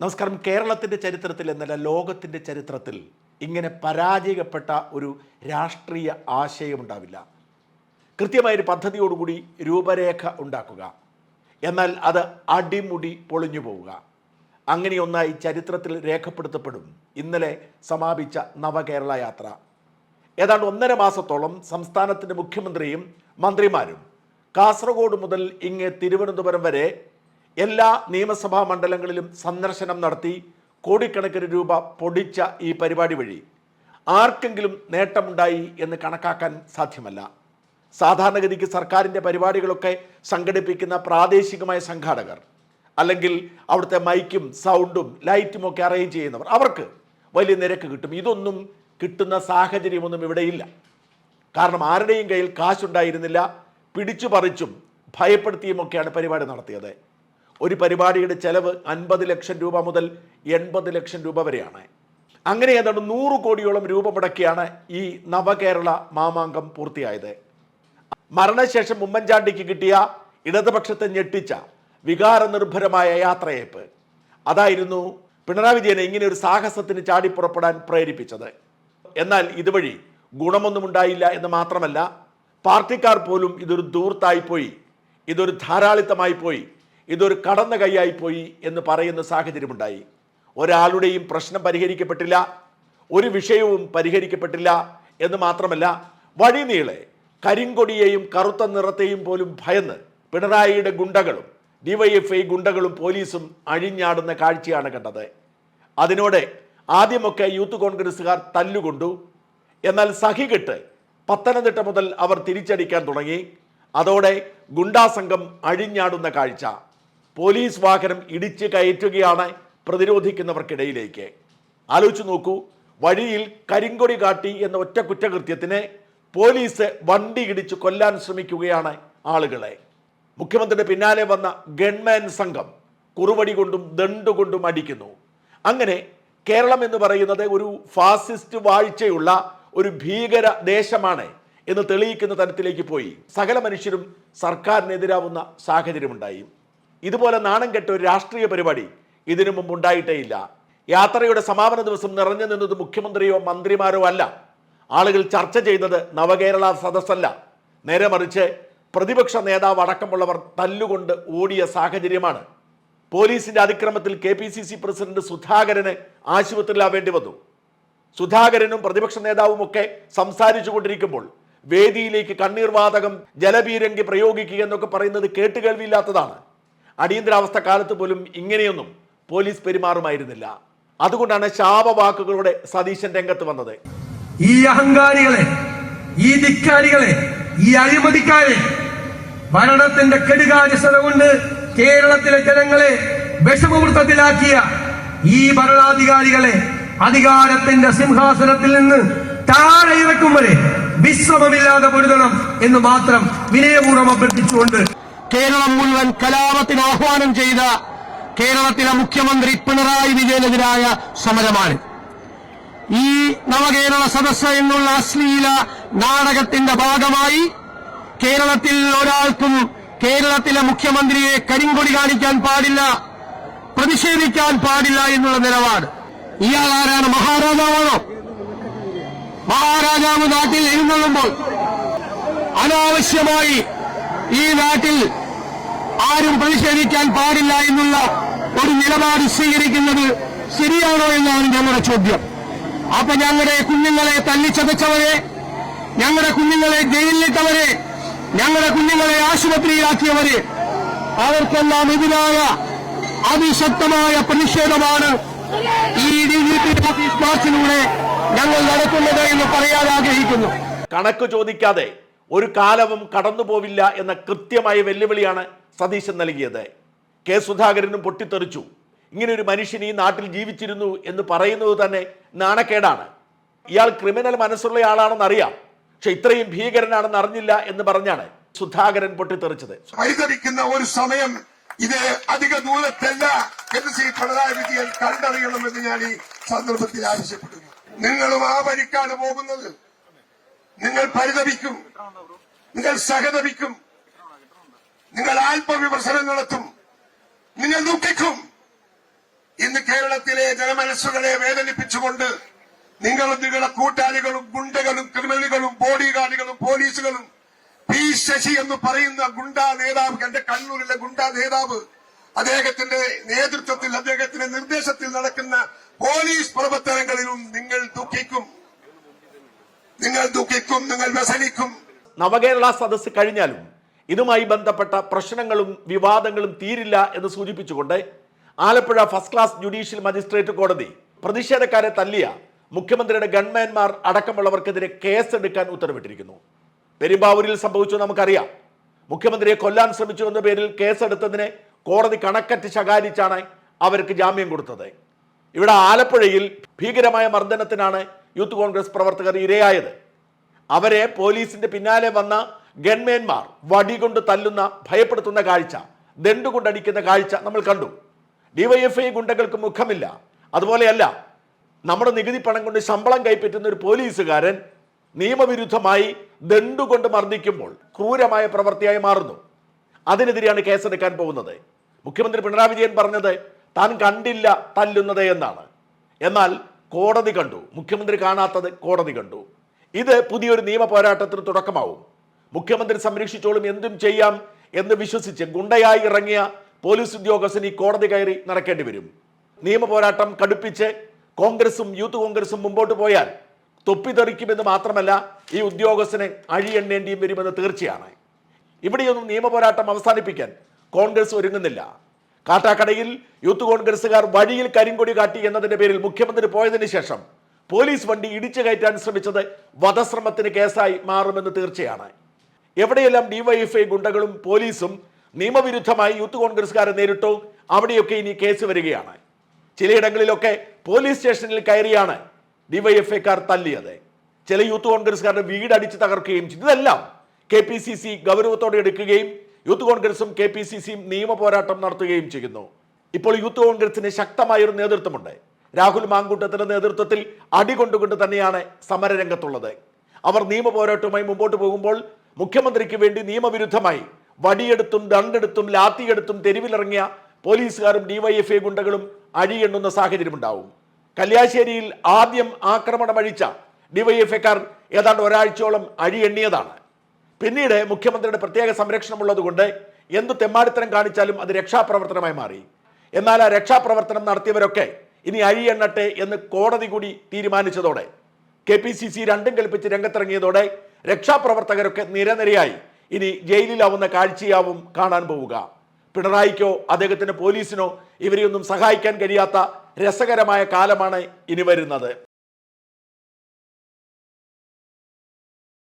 നമസ്കാരം. കേരളത്തിന്റെ ചരിത്രത്തിൽ എന്നല്ല ലോകത്തിന്റെ ചരിത്രത്തിൽ ഇങ്ങനെ പരാജയപ്പെട്ട ഒരു രാഷ്ട്രീയ ആശയമുണ്ടാവില്ല. കൃത്യമായൊരു പദ്ധതിയോടുകൂടി രൂപരേഖ ഉണ്ടാക്കുക. എന്നാൽ അത് അടിമുടി പൊളിഞ്ഞു പോവുക. അങ്ങനെയൊന്നായി ചരിത്രത്തിൽ രേഖപ്പെടുത്തപ്പെടും ഇന്നലെ സമാപിച്ച നവകേരള യാത്ര. ഏതാണ്ട് ഒന്നര മാസത്തോളം സംസ്ഥാനത്തിന്റെ മുഖ്യമന്ത്രിയും മന്ത്രിമാരും കാസർഗോഡ് മുതൽ ഇങ്ങ് തിരുവനന്തപുരം വരെ എല്ലാ നിയമസഭാ മണ്ഡലങ്ങളിലും സന്ദർശനം നടത്തി കോടിക്കണക്കിന് രൂപ പൊടിച്ച ഈ പരിപാടി വഴി ആർക്കെങ്കിലും നേട്ടമുണ്ടായി എന്ന് കണക്കാക്കാൻ സാധ്യമല്ല. സാധാരണഗതിക്ക് സർക്കാരിന്റെ പരിപാടികളൊക്കെ സംഘടിപ്പിക്കുന്ന പ്രാദേശികമായ സംഘാടകർ അല്ലെങ്കിൽ അവിടുത്തെ മൈക്കും സൗണ്ടും ലൈറ്റും ഒക്കെ അറേഞ്ച് ചെയ്യുന്നവർ അവർക്ക് വലിയ നിരക്ക് കിട്ടും. ഇതൊന്നും കിട്ടുന്ന സാഹചര്യമൊന്നും ഇവിടെയില്ല കാരണം ആരുടെയും കയ്യിൽ കാശുണ്ടായിരുന്നില്ല പിടിച്ചു പറിച്ചും ഭയപ്പെടുത്തിയുമൊക്കെയാണ് പരിപാടി നടത്തിയത്. ഒരു പരിപാടിയുടെ ചെലവ് അൻപത് ലക്ഷം രൂപ മുതൽ എൺപത് ലക്ഷം രൂപ വരെയാണ്. അങ്ങനെ ഏതാണ്ട് നൂറ് കോടിയോളം രൂപ മുടക്കിയാണ് ഈ നവകേരള മാമാങ്കം പൂർത്തിയായത്. മരണശേഷം ഉമ്മൻചാണ്ടിക്ക് കിട്ടിയ ഇടതുപക്ഷത്തെ ഞെട്ടിച്ച വികാരനിർഭരമായ യാത്രയേപ്പ്. അതായിരുന്നു പിണറായി വിജയനെ ഇങ്ങനെ ഒരു സാഹസത്തിന് ചാടിപ്പുറപ്പെടാൻ പ്രേരിപ്പിച്ചത്. എന്നാൽ ഇതുവഴി ഗുണമൊന്നും ഉണ്ടായില്ല എന്ന് മാത്രമല്ല പാർട്ടിക്കാർ പോലും ഇതൊരു ദൂർത്തായി പോയി ഇതൊരു ധാരാളിത്തമായി പോയി ഇതൊരു കടന്ന കൈയായി പോയി എന്ന് പറയുന്ന സാഹചര്യമുണ്ടായി. ഒരാളുടെയും പ്രശ്നം പരിഹരിക്കപ്പെട്ടില്ല ഒരു വിഷയവും പരിഹരിക്കപ്പെട്ടില്ല എന്ന് മാത്രമല്ല വഴിനീളെ കരിങ്കൊടിയെയും കറുത്ത നിറത്തെയും പോലും ഭയന്ന് പിണറായിയുടെ ഗുണ്ടകളും ഡിവൈഎഫ്ഐ ഗുണ്ടകളും പോലീസും അഴിഞ്ഞാടുന്ന കാഴ്ചയാണ് കണ്ടത്. അതിനോടെ ആദ്യമൊക്കെ യൂത്ത് കോൺഗ്രസ്സുകാർ തല്ലുകൊണ്ടു. എന്നാൽ സഹികെട്ട് പത്തനംതിട്ട മുതൽ അവർ തിരിച്ചടിക്കാൻ തുടങ്ങി. അതോടെ ഗുണ്ടാസംഘം അഴിഞ്ഞാടുന്ന കാഴ്ച. പോലീസ് വാഹനം ഇടിച്ച് കയറ്റുകയാണ് പ്രതിരോധിക്കുന്നവർക്കിടയിലേക്ക്. ആലോചിച്ചു നോക്കൂ വഴിയിൽ കരിങ്കൊടി കാട്ടി എന്ന ഒറ്റ കുറ്റകൃത്യത്തിന് പോലീസ് വണ്ടി ഇടിച്ച് കൊല്ലാൻ ശ്രമിക്കുകയാണ് ആളുകളെ. മുഖ്യമന്ത്രിയുടെ പിന്നാലെ വന്ന ഗൺമാൻ സംഘം കുറുവടി കൊണ്ടും ദണ്ടുകൊണ്ടും അടിക്കുന്നു. അങ്ങനെ കേരളം എന്ന് പറയുന്നത് ഒരു ഫാസിസ്റ്റ് വാഴ്ചയുള്ള ഒരു ഭീകര ദേശമാണ് എന്ന് തെളിയിക്കുന്ന തരത്തിലേക്ക് പോയി. സകല മനുഷ്യരും സർക്കാരിനെതിരാവുന്ന സാഹചര്യമുണ്ടായി. ഇതുപോലെ നാണം കെട്ട ഒരു രാഷ്ട്രീയ പരിപാടി ഇതിനു മുമ്പ് ഉണ്ടായിട്ടേയില്ല യാത്രയുടെ സമാപന ദിവസം നിറഞ്ഞു നിന്നത് മുഖ്യമന്ത്രിയോ മന്ത്രിമാരോ അല്ല. ആളുകൾ ചർച്ച ചെയ്തത് നവകേരള സദസ്സല്ല. നേരെ മറിച്ച് പ്രതിപക്ഷ നേതാവ് അടക്കമുള്ളവർ തല്ലുകൊണ്ട് ഓടിയ സാഹചര്യമാണ്. പോലീസിന്റെ അതിക്രമത്തിൽ K P C C president സുധാകരന് ആശുപത്രിയിലാവേണ്ടി വന്നു. സുധാകരനും പ്രതിപക്ഷ നേതാവും ഒക്കെ സംസാരിച്ചു കൊണ്ടിരിക്കുമ്പോൾ വേദിയിലേക്ക് കണ്ണീർവാതകം ജലബീരങ്കി പ്രയോഗിക്കുക എന്നൊക്കെ പറയുന്നത് കേട്ടുകേൾവിയില്ലാത്തതാണ്. അടിയന്തരാവസ്ഥ കാലത്ത് പോലും ഇങ്ങനെയൊന്നും പോലീസ് പെരുമാറുമായിരുന്നില്ല. അതുകൊണ്ടാണ് ശാപവാക്കുകളുടെ സതീശൻ രംഗത്ത് വന്നത്. ഈ അഹങ്കാരികളെ ഈ ധിക്കാരികളെ ഈ അഴിമതിക്കാരെ ഭരണത്തിന്റെ കെടുകാര്യസ്ഥത കൊണ്ട് കേരളത്തിലെ ജനങ്ങളെ വിഷമവൃത്തത്തിലാക്കിയ ഈ ഭരണാധികാരികളെ അധികാരത്തിന്റെ സിംഹാസനത്തിൽ നിന്ന് താഴെ ഇറക്കും വരെ വിശ്രമമില്ലാതെ പൊരുതണം എന്ന് മാത്രം വിനയപൂർവം അഭ്യർത്ഥിച്ചുകൊണ്ട് കേരളം മുഴുവൻ കലാപത്തിന് ആഹ്വാനം ചെയ്ത കേരളത്തിലെ മുഖ്യമന്ത്രി പിണറായി വിജയനെതിരായ സമരമാണ്. ഈ നവകേരള സദസ്സ് എന്നുള്ള അശ്ലീല നാടകത്തിന്റെ ഭാഗമായി കേരളത്തിൽ ഒരാൾക്കും കേരളത്തിലെ മുഖ്യമന്ത്രിയെ കരിങ്കൊടി കാണിക്കാൻ പാടില്ല പ്രതിഷേധിക്കാൻ പാടില്ല എന്നുള്ള നിലപാട്. ഇയാൾ ആരാണ്? മഹാരാജാവാണോ? മഹാരാജാവ് നാട്ടിൽ എഴുന്നള്ളുമ്പോൾ അനാവശ്യമായി ഈ നാട്ടിൽ ആരും പ്രതിഷേധിക്കാൻ പാടില്ല എന്നുള്ള ഒരു നിലപാട് സ്വീകരിക്കുന്നത് ശരിയാണോ എന്നാണ് ഞങ്ങളുടെ ചോദ്യം. അപ്പൊ ഞങ്ങളുടെ കുഞ്ഞുങ്ങളെ തല്ലിച്ചതച്ചവരെ ഞങ്ങളുടെ കുഞ്ഞുങ്ങളെ ജയിലിലിട്ടവരെ ഞങ്ങളുടെ കുഞ്ഞുങ്ങളെ ആശുപത്രിയിലാക്കിയവരെ അവർക്കെല്ലാം എതിരായ അതിശക്തമായ പ്രതിഷേധമാണ് ഈ ഡി ജി പി ഓഫീസ് മാർച്ചിലൂടെ ഞങ്ങൾ നടത്തുന്നത് എന്ന് പറയാൻ ആഗ്രഹിക്കുന്നു. കണക്ക് ചോദിക്കാതെ ഒരു കാലവും കടന്നു പോവില്ല എന്ന കൃത്യമായ വെല്ലുവിളിയാണ് സതീശൻ നൽകിയത്. കെ സുധാകരനും പൊട്ടിത്തെറിച്ചു. ഇങ്ങനെ ഒരു മനുഷ്യൻ ഈ നാട്ടിൽ ജീവിച്ചിരുന്നു എന്ന് പറയുന്നത് തന്നെ നാണക്കേടാണ്. ഇയാൾ ക്രിമിനൽ മനസ്സുള്ള ആളാണെന്ന് അറിയാം. പക്ഷെ ഇത്രയും ഭീകരനാണെന്ന് അറിഞ്ഞില്ല എന്ന് പറഞ്ഞാണ് സുധാകരൻ പൊട്ടിത്തെറിച്ചത്. വൈതരിക്കുന്ന ഒരു സമയം ഇത് അധിക ദൂരത്തല്ല എന്ന് ശ്രീ പിണറായി വിജയൻ കണ്ടറിയണമെന്ന് ഞാൻ ഈ സന്ദർഭത്തിൽ ആവശ്യപ്പെടുന്നു നിങ്ങളും ആ വരിക്കാണ് പോകുന്നത്. നിങ്ങൾ പരിതപിക്കും. നിങ്ങൾ സഹതപിക്കും. നിങ്ങൾ ആത്മവിമർശനം നടത്തും. നിങ്ങൾ ദുഃഖിക്കും. ഇന്ന് കേരളത്തിലെ ജനമനസ്സുകളെ വേദനിപ്പിച്ചുകൊണ്ട് നിങ്ങളും നിങ്ങളുടെ കൂട്ടാളികളും ഗുണ്ടകളും ക്രിമിനലുകളും ബോഡി ഗാർഡുകളും പോലീസുകളും പി ശശി എന്ന് പറയുന്ന ഗുണ്ടാ നേതാവ് എന്റെ കണ്ണൂരിലെ ഗുണ്ടാ നേതാവ് അദ്ദേഹത്തിന്റെ നേതൃത്വത്തിൽ അദ്ദേഹത്തിന്റെ നിർദ്ദേശത്തിൽ നടക്കുന്ന പോലീസ് പ്രവർത്തനങ്ങളിലും നിങ്ങൾ ദുഃഖിക്കും. നിങ്ങൾ ദുഃഖിക്കും നിങ്ങൾ വ്യസനിക്കും. നവകേരള സദസ് കഴിഞ്ഞാലും ഇതുമായി ബന്ധപ്പെട്ട പ്രശ്നങ്ങളും വിവാദങ്ങളും തീരില്ല എന്ന് സൂചിപ്പിച്ചുകൊണ്ട് Alappuzha first class judicial magistrate കോടതി പ്രതിഷേധക്കാരെ തല്ലിയ മുഖ്യമന്ത്രിയുടെ ഗൺമാൻമാർ അടക്കമുള്ളവർക്കെതിരെ കേസെടുക്കാൻ ഉത്തരവിട്ടിരിക്കുന്നു. പെരുമ്പാവൂരിൽ സംഭവിച്ചു നമുക്കറിയാം. മുഖ്യമന്ത്രിയെ കൊല്ലാൻ ശ്രമിച്ചു എന്ന പേരിൽ കേസെടുത്തതിനെ കോടതി കണക്കറ്റ് ശകാരിച്ചാണ് അവർക്ക് ജാമ്യം കൊടുത്തത്. ഇവിടെ ആലപ്പുഴയിൽ ഭീകരമായ മർദ്ദനത്തിനാണ് യൂത്ത് കോൺഗ്രസ് പ്രവർത്തകർ ഇരയായത്. അവരെ പോലീസിന്റെ പിന്നാലെ വന്ന ഗൺമേന്മാർ വടി കൊണ്ട് തല്ലുന്ന ഭയപ്പെടുത്തുന്ന കാഴ്ച ദണ്ടുകൊണ്ടടിക്കുന്ന കാഴ്ച നമ്മൾ കണ്ടു. ഡിവൈഎഫ്ഐ ഗുണ്ടകൾക്ക് മുഖമില്ല. അതുപോലെയല്ല നമ്മുടെ നികുതി പണം കൊണ്ട് ശമ്പളം കൈപ്പറ്റുന്ന ഒരു പോലീസുകാരൻ നിയമവിരുദ്ധമായി ദണ്ടുകൊണ്ട് മർദ്ദിക്കുമ്പോൾ ക്രൂരമായ പ്രവൃത്തിയായി മാറുന്നു. അതിനെതിരെയാണ് കേസെടുക്കാൻ പോകുന്നത്. മുഖ്യമന്ത്രി പിണറായി വിജയൻ പറഞ്ഞത് താൻ കണ്ടില്ല തല്ലുന്നത് എന്നാണ്. എന്നാൽ കോടതി കണ്ടു. മുഖ്യമന്ത്രി കാണാത്തത് കോടതി കണ്ടു. ഇത് പുതിയൊരു നിയമ പോരാട്ടത്തിന് തുടക്കമാവും. മുഖ്യമന്ത്രി സംരക്ഷിച്ചോളും എന്തും ചെയ്യാം എന്ന് വിശ്വസിച്ച് ഗുണ്ടയായി ഇറങ്ങിയ പോലീസ് ഉദ്യോഗസ്ഥൻ ഈ കോടതി കയറി നടക്കേണ്ടി വരും. നിയമ പോരാട്ടം കടുപ്പിച്ച് കോൺഗ്രസും യൂത്ത് കോൺഗ്രസും മുമ്പോട്ട് പോയാൽ തൊപ്പിതെറിക്കുമെന്ന് മാത്രമല്ല ഈ ഉദ്യോഗസ്ഥനെ അഴിയെണ്ണേണ്ടിയും വരുമെന്ന് തീർച്ചയാണ്. ഇവിടെയൊന്നും നിയമ പോരാട്ടം അവസാനിപ്പിക്കാൻ കോൺഗ്രസ് ഒരുങ്ങുന്നില്ല. കാട്ടാക്കടയിൽ യൂത്ത് കോൺഗ്രസുകാർ വഴിയിൽ കരിങ്കൊടി കാട്ടി എന്നതിന്റെ പേരിൽ മുഖ്യമന്ത്രി പോയതിനു ശേഷം പോലീസ് വണ്ടി ഇടിച്ചു കയറ്റാൻ ശ്രമിച്ചത് വധശ്രമത്തിന് കേസായി മാറുമെന്ന് തീർച്ചയാണ്. എവിടെയെല്ലാം ഡിവൈഎഫ്ഐ ഗുണ്ടകളും പോലീസും നിയമവിരുദ്ധമായി യൂത്ത് കോൺഗ്രസ്സുകാരെ നേരിട്ടോ അവിടെയൊക്കെ ഇനി കേസ് വരികയാണ്. ചിലയിടങ്ങളിലൊക്കെ പോലീസ് സ്റ്റേഷനിൽ കയറിയാണ് ഡിവൈഎഫ്ഐക്കാർ തല്ലിയത്. ചില യൂത്ത് കോൺഗ്രസ്സുകാരുടെ വീട് അടിച്ച് തകർക്കുകയും ചെയ്തു. ഇതെല്ലാം കെ പി സി സി ഗൗരവത്തോടെ എടുക്കുകയും യൂത്ത് കോൺഗ്രസും കെ പി സി സിയും നിയമ പോരാട്ടം നടത്തുകയും ചെയ്യുന്നു. ഇപ്പോൾ യൂത്ത് കോൺഗ്രസിന് ശക്തമായൊരു നേതൃത്വമുണ്ട്. രാഹുൽ മാങ്കൂട്ടത്തിന്റെ നേതൃത്വത്തിൽ അടികൊണ്ടുകൊണ്ട് തന്നെയാണ് സമരരംഗത്തുള്ളത്. അവർ നിയമ പോരാട്ടവുമായി മുമ്പോട്ട് പോകുമ്പോൾ മുഖ്യമന്ത്രിക്ക് വേണ്ടി നിയമവിരുദ്ധമായി വടിയെടുത്തും ദണ്ടെടുത്തും ലാത്തിയെടുത്തും തെരുവിലിറങ്ങിയ പോലീസുകാരും ഡിവൈഎഫ്ഐ ഗുണ്ടകളും അഴിയെണ്ണുന്ന സാഹചര്യമുണ്ടാവും. കല്യാശ്ശേരിയിൽ ആദ്യം ആക്രമണം അഴിച്ച ഡിവൈഎഫ്ഐക്കാർ ഏതാണ്ട് ഒരാഴ്ചയോളം അഴിയെണ്ണിയതാണ്. പിന്നീട് മുഖ്യമന്ത്രിയുടെ പ്രത്യേക സംരക്ഷണമുള്ളതുകൊണ്ട് എന്ത് തെമ്മാടിത്തരം കാണിച്ചാലും അത് രക്ഷാപ്രവർത്തനമായി മാറി. എന്നാൽ ആ രക്ഷാപ്രവർത്തനം നടത്തിയവരൊക്കെ ഇനി അഴിയെണ്ണട്ടെ എന്ന് കോടതി കൂടി തീരുമാനിച്ചതോടെ കെ പി സി സി രണ്ടും കൽപ്പിച്ച് രംഗത്തിറങ്ങിയതോടെ രക്ഷാപ്രവർത്തകരൊക്കെ നിരനിരയായി. ഇനി ജയിലിലാവുന്ന കാഴ്ചയാവും കാണാൻ പോവുക. പിണറായിക്കോ അദ്ദേഹത്തിന്റെ പോലീസിനോ ഇവരെയൊന്നും സഹായിക്കാൻ കഴിയാത്ത രസകരമായ കാലമാണ് ഇനി വരുന്നത്.